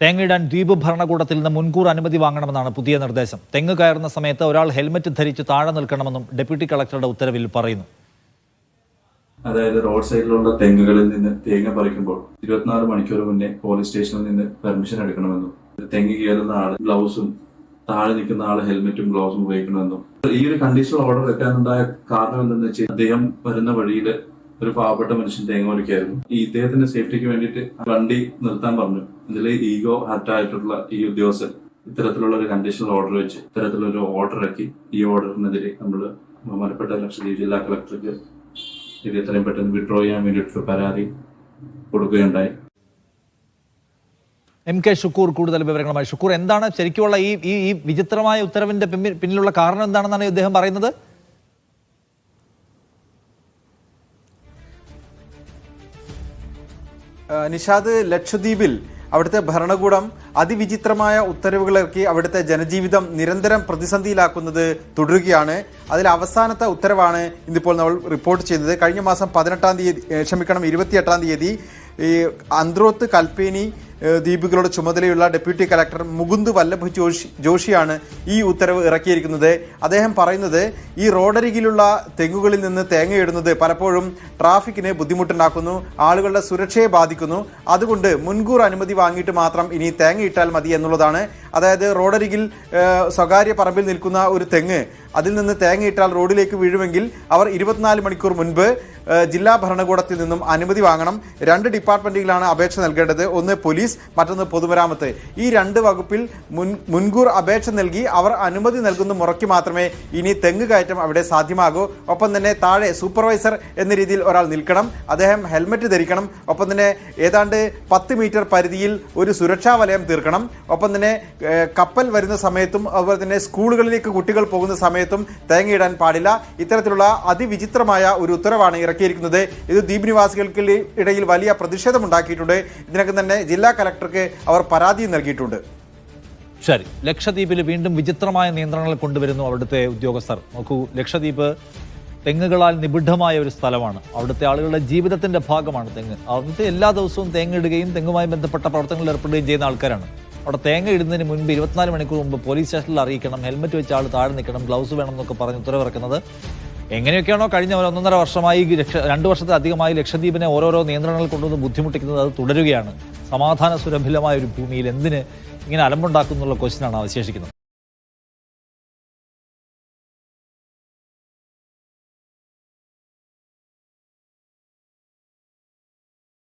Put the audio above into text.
തേങ്ങയിടാൻ ദ്വീപ് ഭരണകൂടത്തിൽ നിന്ന് മുൻകൂർ അനുമതി വാങ്ങണമെന്നാണ് പുതിയ നിർദ്ദേശം. തെങ്ങ് കയറുന്ന സമയത്ത് ഒരാൾ ഹെൽമറ്റ് ധരിച്ച് താഴെ നിൽക്കണമെന്നും ഡെപ്യൂട്ടി കളക്ടറുടെ ഉത്തരവിൽ പറയുന്നു. അതായത് റോഡ് സൈഡിലുള്ള തെങ്ങുകളിൽ നിന്ന് തേങ്ങ പറിക്കുമ്പോൾ ഇരുപത്തിനാല് മണിക്കൂർ മുന്നേ പോലീസ് സ്റ്റേഷനിൽ നിന്ന് പെർമിഷൻ എടുക്കണമെന്നും തെങ്ങ് കയറുന്ന ആൾ ഗ്ലൗസും താഴെ നിൽക്കുന്ന ആൾ ഹെൽമെറ്റും ഗ്ലൗസും ഉപയോഗിക്കണമെന്നും. ഈ ഒരു കണ്ടീഷണൽ ഓർഡർ വെക്കാനുണ്ടായ കാരണം എന്തെന്ന് വെച്ചാൽ അദ്ദേഹം വരുന്ന വഴിയിൽ ഒരു പാവപ്പെട്ട മനുഷ്യൻ തേങ്ങ വലിക്കായിരുന്നു ഈ ഇദ്ദേഹത്തിന്റെ സേഫ്റ്റിക്ക് വേണ്ടിയിട്ട് വണ്ടി നിർത്താൻ പറഞ്ഞു. ഇതിൽ ഈഗോ ഹർട്ടായിട്ടുള്ള ഈ ഉദ്യോഗസ്ഥൻ ഇത്തരത്തിലുള്ള ഒരു കണ്ടീഷണൽ ഓർഡർ വെച്ച് ഇത്തരത്തിലുള്ള ഒരു ഓർഡർ ഇറക്കി. ഈ ഓർഡറിനെതിരെ നമ്മൾ ബഹുമാനപ്പെട്ട ലക്ഷദ്വീപ് ജില്ലാ കളക്ടർക്ക് ഇത് എത്രയും പെട്ടെന്ന് വിഡ്രോ ചെയ്യാൻ വേണ്ടിയിട്ട് പരാതി കൊടുക്കുകയുണ്ടായി. എം കെ ഷുക്കൂർ കൂടുതൽ വിവരങ്ങളുമായി. ഷുക്കൂർ എന്താണ് ശരിക്കുമുള്ള ഈ ഈ വിചിത്രമായ ഉത്തരവിന്റെ പിന്നിലുള്ള കാരണം എന്താണെന്നാണ് ഇദ്ദേഹം പറയുന്നത്? നിഷാദ് ലക്ഷദ്വീപിൽ അവിടുത്തെ ഭരണകൂടം അതിവിചിത്രമായ ഉത്തരവുകൾ ഇറക്കി അവിടുത്തെ ജനജീവിതം നിരന്തരം പ്രതിസന്ധിയിലാക്കുന്നത് തുടരുകയാണ്. അതിൽ അവസാനത്തെ ഉത്തരവാണ് ഇന്നിപ്പോൾ നമ്മൾ റിപ്പോർട്ട് ചെയ്യുന്നത്. കഴിഞ്ഞ മാസം പതിനെട്ടാം തീയതി ക്ഷമിക്കണം ഇരുപത്തിയെട്ടാം തീയതി ഈ അന്ത്രോത്ത് കൽപ്പേനി ദ്വീപുകളുടെ ചുമതലയുള്ള ഡെപ്യൂട്ടി കലക്ടർ മുകുന്ദ് വല്ലഭ് ജോഷി ജോഷിയാണ് ഈ ഉത്തരവ് ഇറക്കിയിരിക്കുന്നത്. അദ്ദേഹം പറയുന്നത് ഈ റോഡരികിലുള്ള തെങ്ങുകളിൽ നിന്ന് തേങ്ങയിടുന്നത് പലപ്പോഴും ട്രാഫിക്കിന് ബുദ്ധിമുട്ടുണ്ടാക്കുന്നു ആളുകളുടെ സുരക്ഷയെ ബാധിക്കുന്നു. അതുകൊണ്ട് മുൻകൂർ അനുമതി വാങ്ങിയിട്ട് മാത്രം ഇനി തേങ്ങയിട്ടാൽ മതി എന്നുള്ളതാണ്. അതായത് റോഡരികിൽ സ്വകാര്യ പറമ്പിൽ നിൽക്കുന്ന ഒരു തെങ്ങ് അതിൽ നിന്ന് തേങ്ങയിട്ടാൽ റോഡിലേക്ക് വീഴുമെങ്കിൽ അവർ ഇരുപത്തിനാല് മണിക്കൂർ മുൻപ് ജില്ലാ ഭരണകൂടത്തിൽ നിന്നും അനുമതി വാങ്ങണം. രണ്ട് ഡിപ്പാർട്ട്മെന്റുകളാണ് അപേക്ഷ നൽകേണ്ടത്. ഒന്ന് പോലീസ് മറ്റൊന്ന് പൊതുമരാമത്ത്. ഈ രണ്ട് വകുപ്പിൽ മുൻ മുൻകൂർ അപേക്ഷ നൽകി അവർ അനുമതി നൽകുന്ന മുറയ്ക്ക് മാത്രമേ ഇനി തെങ്ങ് കയറ്റം അവിടെ സാധ്യമാകൂ. ഒപ്പം തന്നെ താഴെ സൂപ്പർവൈസർ എന്ന രീതിയിൽ ഒരാൾ നിൽക്കണം. അദ്ദേഹം ഹെൽമറ്റ് ധരിക്കണം. ഒപ്പം തന്നെ ഏതാണ്ട് പത്ത് മീറ്റർ പരിധിയിൽ ഒരു സുരക്ഷാ വലയം തീർക്കണം. ഒപ്പം തന്നെ കപ്പൽ വരുന്ന സമയത്തും അതുപോലെ തന്നെ സ്കൂളുകളിലേക്ക് കുട്ടികൾ പോകുന്ന സമയത്തും തേങ്ങയിടാൻ പാടില്ല. ഇത്തരത്തിലുള്ള അതിവിചിത്രമായ ഒരു ഉത്തരവാണ് ഇറക്കിയിരിക്കുന്നത് ഇത് ദ്വീപ് നിവാസികൾക്ക് ഇടയിൽ വലിയ പ്രതിഷേധമുണ്ടാക്കിയിട്ടുണ്ട്. ഇതിനകം തന്നെ ജില്ലാ കലക്ടർക്ക് അവർ പരാതി നൽകിയിട്ടുണ്ട്. ശരി. ലക്ഷദ്വീപിൽ വീണ്ടും വിചിത്രമായ നിയന്ത്രണങ്ങൾ കൊണ്ടുവരുന്നു അവിടുത്തെ ഉദ്യോഗസ്ഥർ. നോക്കൂ ലക്ഷദ്വീപ് തെങ്ങുകളാൽ നിബിഡമായ ഒരു സ്ഥലമാണ്. അവിടുത്തെ ആളുകളുടെ ജീവിതത്തിന്റെ ഭാഗമാണ് തെങ്ങ്. അവിടുത്തെ എല്ലാ ദിവസവും തേങ്ങ ഇടുകയും തെങ്ങുമായി ബന്ധപ്പെട്ട പ്രവർത്തനങ്ങളിൽ ഏർപ്പെടുകയും ചെയ്യുന്ന ആൾക്കാരാണ്. അവിടെ തേങ്ങ ഇടുന്നതിന് മുൻപ് ഇരുപത്തിനാല് മണിക്കൂർ മുമ്പ് പോലീസ് സ്റ്റേഷനിൽ അറിയിക്കണം ഹെൽമെറ്റ് വെച്ച് ആൾ താഴെ നിൽക്കണം ഗ്ലൗസ് വേണം എന്നൊക്കെ പറഞ്ഞ് ഉത്തരവിറക്കുന്നത് എങ്ങനെയൊക്കെയാണോ കഴിഞ്ഞ ഒന്നൊന്നര വർഷമായി ലക്ഷ രണ്ട് വർഷത്തെ അധികമായി ലക്ഷദ്വീപിനെ ഓരോരോ നിയന്ത്രണങ്ങൾ കൊണ്ടുവന്ന് ബുദ്ധിമുട്ടിക്കുന്നത് അത് തുടരുകയാണ്. സമാധാന സുരഭിലമായ ഒരു ഭൂമിയിൽ എന്തിന് ഇങ്ങനെ അലമ്പുണ്ടാക്കുന്നുള്ള ക്വസ്റ്റ്യനാണ് അവശേഷിക്കുന്നത്.